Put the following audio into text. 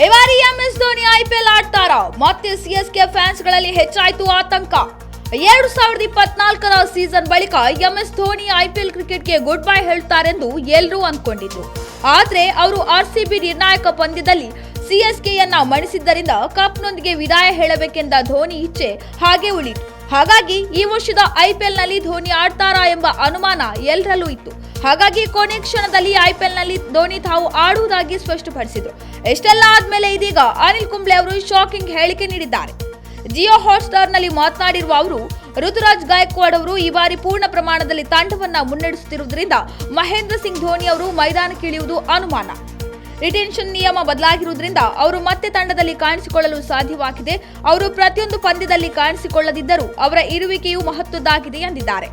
ಈ ಬಾರಿ MS Dhoni IPL ಆಡ್ತಾರ? ಮತ್ತೆ ಸಿಎಸ್ಕೆ ಫ್ಯಾನ್ಸ್ಗಳಲ್ಲಿ ಹೆಚ್ಚಾಯಿತು ಆತಂಕ. ಎರಡು ಸಾವಿರದ ಇಪ್ಪತ್ನಾಲ್ಕರ ಸೀಸನ್ ಬಳಿಕ ಎಂ ಎಸ್ ಧೋನಿ ಐಪಿಎಲ್ ಕ್ರಿಕೆಟ್ಗೆ ಗುಡ್ ಬೈ ಹೇಳ್ತಾರೆಂದು ಎಲ್ಲರೂ ಅಂದ್ಕೊಂಡಿದ್ರು ಆದ್ರೆ ಅವರು ಆರ್ಸಿಬಿ ನಿರ್ಣಾಯಕ ಪಂದ್ಯದಲ್ಲಿ ಸಿಎಸ್ಕೆಯನ್ನ ಮಣಿಸಿದ್ದರಿಂದ ಕಪ್ನೊಂದಿಗೆ ವಿದಾಯ ಹೇಳಬೇಕೆಂದ ಧೋನಿ ಇಚ್ಛೆ ಹಾಗೆ ಉಳಿತು. ಹಾಗಾಗಿ ಈ ವರ್ಷದ ಐಪಿಎಲ್ನಲ್ಲಿ ಧೋನಿ ಆಡ್ತಾರಾ ಎಂಬ ಅನುಮಾನ ಎಲ್ಲರಲ್ಲೂ ಇತ್ತು. ಹಾಗಾಗಿ ಕೊನೆ ಕ್ಷಣದಲ್ಲಿ ಐಪಿಎಲ್ನಲ್ಲಿ ಧೋನಿ ತಾವು ಆಡುವುದಾಗಿ ಸ್ಪಷ್ಟಪಡಿಸಿದ್ರು. ಎಷ್ಟೆಲ್ಲ ಆದ್ಮೇಲೆ ಇದೀಗ ಅನಿಲ್ ಕುಂಬ್ಳೆ ಅವರು ಶಾಕಿಂಗ್ ಹೇಳಿಕೆ ನೀಡಿದ್ದಾರೆ. ಜಿಯೋ ಹಾಟ್ಸ್ಟಾರ್ನಲ್ಲಿ ಮಾತನಾಡಿರುವ ಅವರು, ಋತುರಾಜ್ ಗಾಯಕ್ವಾಡ್ ಅವರು ಈ ಬಾರಿ ಪೂರ್ಣ ಪ್ರಮಾಣದಲ್ಲಿ ತಂಡವನ್ನ ಮುನ್ನಡೆಸುತ್ತಿರುವುದರಿಂದ ಮಹೇಂದ್ರ ಸಿಂಗ್ ಧೋನಿ ಅವರು ಮೈದಾನಕ್ಕಿಳಿಯುವುದು ಅನುಮಾನ. ರಿಟೆನ್ಷನ್ ನಿಯಮ ಬದಲಾಗಿರುವುದರಿಂದ ಅವರು ಮತ್ತೆ ತಂಡದಲ್ಲಿ ಕಾಣಿಸಿಕೊಳ್ಳಲು ಸಾಧ್ಯವಾಗಿದೆ. ಅವರು ಪ್ರತಿಯೊಂದು ಪಂದ್ಯದಲ್ಲಿ ಕಾಣಿಸಿಕೊಳ್ಳದಿದ್ದರೂ ಅವರ ಇರುವಿಕೆಯು ಮಹತ್ವದ್ದಾಗಿದೆ ಎಂದಿದ್ದಾರೆ.